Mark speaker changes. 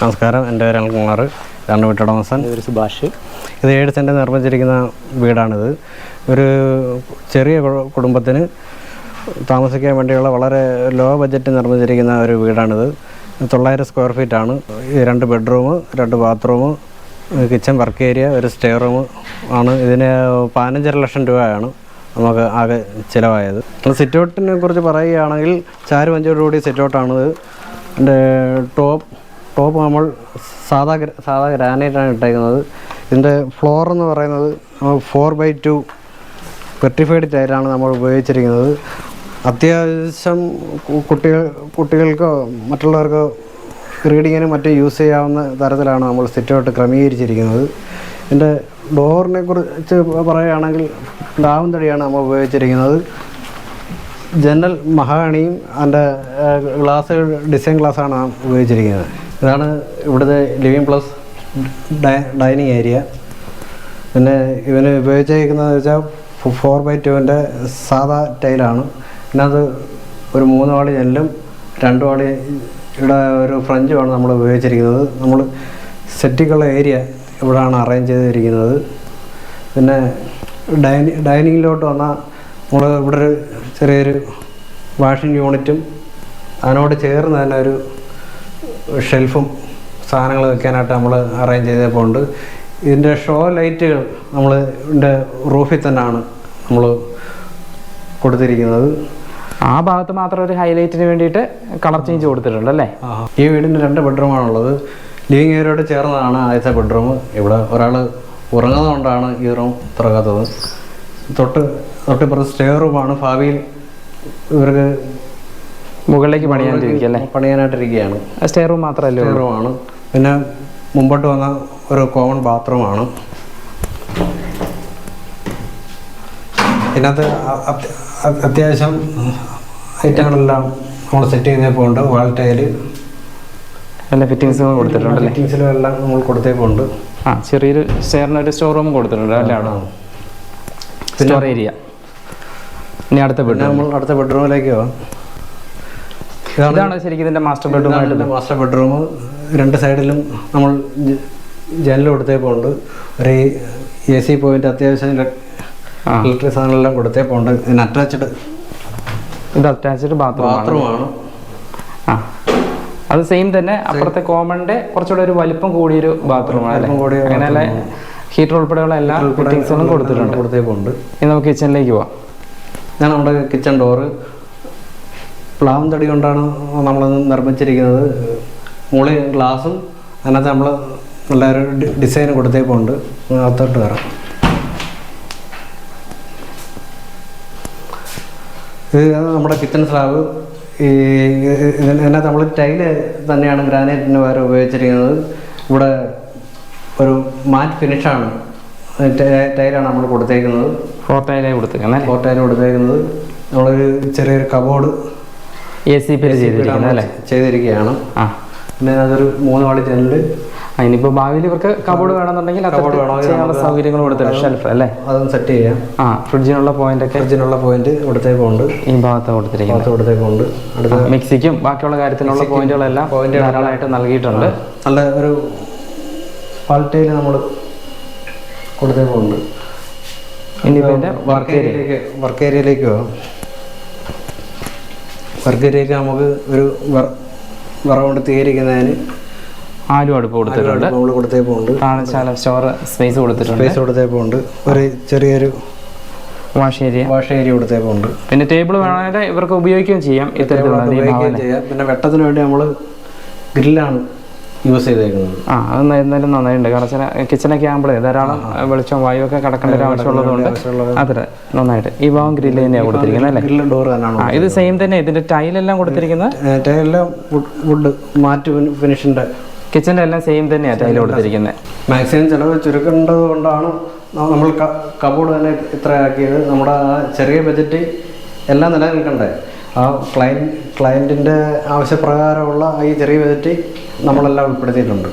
Speaker 1: നമസ്കാരം. എന്റെ പേര് അൽകുമാർ ഇതാണ് വീട്ടുടമസൻ
Speaker 2: ഒരു സുഭാഷ്.
Speaker 1: ഇത് ഏഴ് സെന്റ് നിർമ്മിച്ചിരിക്കുന്ന വീടാണിത്. ഒരു ചെറിയ കുടുംബത്തിന് താമസിക്കാൻ വേണ്ടിയുള്ള വളരെ ലോ ബഡ്ജറ്റ് നിർമ്മിച്ചിരിക്കുന്ന ഒരു വീടാണിത്. തൊള്ളായിരം സ്ക്വയർ ഫീറ്റ് ഈ രണ്ട് ബെഡ്റൂം രണ്ട് ബാത്റൂം കിച്ചൺ വർക്ക് ഏരിയ ഒരു സ്റ്റേ റൂം ആണ്. ഇതിന് പതിനഞ്ചര ലക്ഷം രൂപയാണ് നമുക്ക് ആകെ ചിലവായത്. സിറ്റ് ഔട്ടിനെ കുറിച്ച് പറയുകയാണെങ്കിൽ ചാരു അഞ്ചോട് കൂടി സിറ്റ് ഔട്ടാണിത് എന്റെ ടോപ്പ് ടോപ്പ് നമ്മൾ സാധാ സാധാ ഗ്രാനൈറ്റാണ് ഇട്ടേക്കുന്നത്. ഇതിന്റെ ഫ്ലോർ എന്ന് പറയുന്നത് ഫോർ ബൈ ടു പെർട്ടിഫൈഡ് ടൈലാണ് നമ്മൾ ഉപയോഗിച്ചിരിക്കുന്നത്. അത്യാവശ്യം കുട്ടികൾ കുട്ടികൾക്കോ മറ്റുള്ളവർക്കോ റീഡിങ്ങിനും മറ്റും യൂസ് ചെയ്യാവുന്ന തരത്തിലാണ് നമ്മൾ സിറ്റൗട്ട് ക്രമീകരിച്ചിരിക്കുന്നത്. ഇതിന്റെ ഡോറിനെ കുറിച്ച് പറയുകയാണെങ്കിൽ ഡാവും തടിയാണ് നമ്മൾ ഉപയോഗിച്ചിരിക്കുന്നത്. ജനൽ മഹാണിയും അതിന്റെ ഗ്ലാസ് ഡിസൈൻ ഗ്ലാസ്സാണ് ഉപയോഗിച്ചിരിക്കുന്നത്. ഇതാണ് ഇവിടുത്തെ ലിവിങ് പ്ലസ് ഡൈനിങ് ഏരിയ പിന്നെ ഇവന് ഉപയോഗിച്ചിരിക്കുന്നത് വെച്ചാൽ ഫോർ ബൈ ടുവിന്റെ സാധാ ടൈലാണ് ഇതിനകത്ത് ഒരു മൂന്ന് വാളി ജനലും രണ്ട് വാളി ഇവിടെ ഒരു ഫ്രഞ്ചുമാണ് നമ്മൾ ഉപയോഗിച്ചിരിക്കുന്നത്. നമ്മൾ സെറ്റിക്കുള്ള ഏരിയ ഇവിടെയാണ് അറേഞ്ച് ചെയ്തിരിക്കുന്നത്. പിന്നെ ഡൈനി ഡൈനിങ്ങിലോട്ട് വന്നാൽ നമ്മൾ ഇവിടെ ഒരു ചെറിയൊരു വാഷിംഗ് യൂണിറ്റും അതിനോട് ചേർന്ന് തന്നെ ഒരു ഷെൽഫും സാധനങ്ങൾ വെക്കാനായിട്ട് നമ്മൾ അറേഞ്ച് ചെയ്തപ്പോൾ ഉണ്ട് ഇതിന്റെ ഷോ ലൈറ്റുകൾ നമ്മൾ ഇതിന്റെ റൂഫിൽ തന്നെയാണ് നമ്മൾ കൊടുത്തിരിക്കുന്നത്.
Speaker 2: ആ ഭാഗത്ത് മാത്രം ഒരു ഹൈലൈറ്റിന് വേണ്ടിയിട്ട് കളർ ചേഞ്ച് കൊടുത്തിട്ടുണ്ട് അല്ലേ?
Speaker 1: ഈ വീടിന് രണ്ട് ബെഡ്റൂമാണുള്ളത് ലിവിങ് ഏരിയയോട് ചേർന്നതാണ് ആദ്യത്തെ ബെഡ്റൂം ഇവിടെ ഒരാൾ ഉറങ്ങുന്നതുകൊണ്ടാണ് ഈ റൂം തുറക്കാത്തത് തൊട്ട് തൊട്ടിപ്പുറത്ത് സ്റ്റേ റൂമാണ് ഭാവിയിൽ ഇവർക്ക്
Speaker 2: മുകളിലേക്ക് പണിയാണ്ടിരിക്കുകയല്ലേ
Speaker 1: പണിയാനായിട്ടിരിക്കുകയാണ്.
Speaker 2: സ്റ്റെയർ റൂം മാത്രമല്ലേ ഉള്ളൂ?
Speaker 1: റൂമാണ് പിന്നെ മുമ്പോട്ട് വന്ന ഒരു കോമൺ ബാത്റൂമാണ് ഇതിനകത്ത് അത്യാവശ്യം ഐറ്റങ്ങളെല്ലാം നമ്മൾ സെറ്റ് ചെയ്തപ്പോൾ ഉണ്ട്. വാൾ ടൈൽ
Speaker 2: എല്ലാ ഫിറ്റിങ്സും കൊടുത്തിട്ടുണ്ട്
Speaker 1: ഫിറ്റിങ്സിലും എല്ലാം നമ്മൾ കൊടുത്തേക്കുണ്ട്
Speaker 2: ആ ചെറിയൊരു സ്റ്റെയറിന് ഒരു സ്റ്റോർ റൂം കൊടുത്തിട്ടുണ്ട്. അല്ലാണ് സ്റ്റോർ ഏരിയ ഇനി അടുത്ത ബെഡ്റൂം
Speaker 1: നമ്മൾ അടുത്ത ബെഡ്റൂമിലേക്ക് പോവാം.
Speaker 2: ഇതാണ് ശരിക്കും ഇതിന്റെ മാസ്റ്റർ ബെഡ്റൂം ആയിട്ട്
Speaker 1: മാസ്റ്റർ ബെഡ്റൂം രണ്ട് സൈഡിലും നമ്മൾ ജനൽ കൊടുത്തേ ഉണ്ട് ഒരു എ സി പോയിന്റ് അത്യാവശ്യം ഇലക്ട്രിക് സാധനങ്ങളെല്ലാം കൊടുത്തേ ഉണ്ട് ഇതിന് അറ്റാച്ച്ഡ്
Speaker 2: ഇത് അറ്റാച്ച്ഡ് ബാത്റൂം
Speaker 1: ബാത്റൂമാണ്
Speaker 2: ആ. അത് സെയിം തന്നെ അപ്പുറത്തെ കോമണിന്റെ കുറച്ചുകൂടെ ഒരു വലിപ്പം കൂടിയൊരു ബാത്റൂമാണ് അങ്ങനെയല്ല ഹീറ്റർ ഉൾപ്പെടെയുള്ള എല്ലാ കൊടുത്തിട്ടുണ്ട്. ഇനി നമുക്ക് കിച്ചണിലേക്ക് പോവാം.
Speaker 1: ഞാൻ നമ്മുടെ കിച്ചൺ ഡോറ് പ്ലാവും തടി കൊണ്ടാണ് നമ്മൾ നിർമ്മിച്ചിരിക്കുന്നത്. മുകളിൽ ഗ്ലാസും അതിനകത്ത് നമ്മൾ നല്ലൊരു ഡിസൈൻ കൊടുത്തേപ്പുണ്ട്. അകത്തോട്ട് കയറാം. ഇത് നമ്മുടെ കിച്ചൺ സ്ലാബ് ഈ ഇതിന് ഇതിനകത്ത് നമ്മൾ ടൈൽ തന്നെയാണ് ഗ്രാനൈറ്റിന് പകരം ഉപയോഗിച്ചിരിക്കുന്നത്. ഇവിടെ ഒരു മാറ്റ് ഫിനിഷാണ് ടൈലാണ് നമ്മൾ കൊടുത്തേക്കുന്നത്.
Speaker 2: ഫോർട്ടയിലേ കൊടുത്തേക്കുന്നത്
Speaker 1: ഫോർട്ടൈൽ കൊടുത്തേക്കുന്നത്. നമ്മളൊരു ചെറിയൊരു കബോർഡ്
Speaker 2: എ സി അല്ലേ?
Speaker 1: ചെയ്തിരിക്കുകയാണ്. പിന്നെ അതൊരു മൂന്ന് വാളി ജനൽ.
Speaker 2: ആ, ഇനിയിപ്പോ ഭാവിയിൽ ഇവർക്ക് കബോർഡ് വേണമെന്നുണ്ടെങ്കിൽ കബോർഡ്
Speaker 1: വേണമെങ്കിൽ
Speaker 2: സൗകര്യങ്ങൾ കൊടുത്തിട്ടുണ്ട് ഷെൽഫ് അല്ലേ?
Speaker 1: അതൊന്ന് സെറ്റ് ചെയ്യാം.
Speaker 2: ആ ഫ്രിഡ്ജിനുള്ള പോയിന്റ് ഒക്കെ
Speaker 1: ഫ്രിഡ്ജിനുള്ള പോയിന്റ് ഇവിടത്തേക്കുണ്ട്
Speaker 2: ഈ ഭാഗത്ത് കൊടുത്തിരിക്കുന്നത്.
Speaker 1: ഇവിടത്തേക്കുണ്ട് അടുത്ത
Speaker 2: മിക്സിക്കും ബാക്കിയുള്ള കാര്യത്തിനുള്ള പോയിന്റുകളെല്ലാം ധാരാളമായിട്ട് നൽകിയിട്ടുണ്ട്.
Speaker 1: നല്ല ഒരു പാൾട്ടയിൽ നമ്മൾ കൊടുത്തേക്കുണ്ട്.
Speaker 2: ഇനി
Speaker 1: വർക്ക് ഏരിയയിലേക്ക് വർക്ക് ഏരിയയിലേക്ക് ഏരിയയിലേക്ക് നമുക്ക് ഒരു വറ- കൊണ്ട് തീകരിക്കുന്നതിന്
Speaker 2: ആലും അടുപ്പ് കൊടുത്തിട്ടുണ്ട്.
Speaker 1: നമ്മൾ കൊടുത്തേപ്പുണ്ട്.
Speaker 2: കാണിച്ചാല സ്റ്റോർ സ്പേസ് കൊടുത്തിട്ടുണ്ട്.
Speaker 1: സ്പേസ് കൊടുത്തേപ്പുണ്ട്. ഒരു ചെറിയൊരു
Speaker 2: വാഷ് ഏരിയ.
Speaker 1: വാഷ് ഏരിയ കൊടുത്തേപ്പുണ്ട്.
Speaker 2: പിന്നെ ടേബിൾ വേണമെങ്കിൽ ഇവർക്ക് ഉപയോഗിക്കുകയും ചെയ്യാം. ഇത്തരത്തിലുള്ള
Speaker 1: ചെയ്യാം. പിന്നെ വെട്ടത്തിന് വേണ്ടി നമ്മൾ ഗ്രില്ലാണ് യൂസ് ചെയ്തേക്കുന്നത്.
Speaker 2: ആ അത് എന്തായാലും നന്നായിട്ടുണ്ട്. കാരണം കിച്ചണൊക്കെ ആകുമ്പോഴേ ധാരാളം വെളിച്ചം വായു ഒക്കെ കടക്കേണ്ട ഒരു ആവശ്യമുള്ളതുകൊണ്ട് അതെ നന്നായിട്ട്. ഈ ഭാഗം ഗ്രില്ല് തന്നെയാണ് കൊടുത്തിരിക്കുന്നത് അല്ലേ?
Speaker 1: ഡോർ തന്നെയാണ്
Speaker 2: ഇത് സെയിം തന്നെ. ഇതിന്റെ ടൈലെല്ലാം കൊടുത്തിരിക്കുന്നത്?
Speaker 1: ടൈലെല്ലാം വുഡ് മാറ്റ് ഫിനിഷിന്റെ
Speaker 2: കിച്ചണിന്റെ എല്ലാം സെയിം തന്നെയാണ് ടൈൽ കൊടുത്തിരിക്കുന്നത്
Speaker 1: മാക്സിമം ചിലവ് ചുരുക്കേണ്ടത് കൊണ്ടാണ് നമ്മൾ കബോർഡ് തന്നെ ഇത്ര ആക്കിയത്. നമ്മുടെ ചെറിയ ബജറ്റ് എല്ലാം നിലനിൽക്കണ്ടേ? ആ ക്ലയന്റ് ക്ലയന്റിന്റെ ആവശ്യപ്രകാരമുള്ള ഈ ചെറിയ ബജറ്റ് നമ്മളെല്ലാം ഉൾപ്പെടുത്തിയിട്ടുണ്ട്.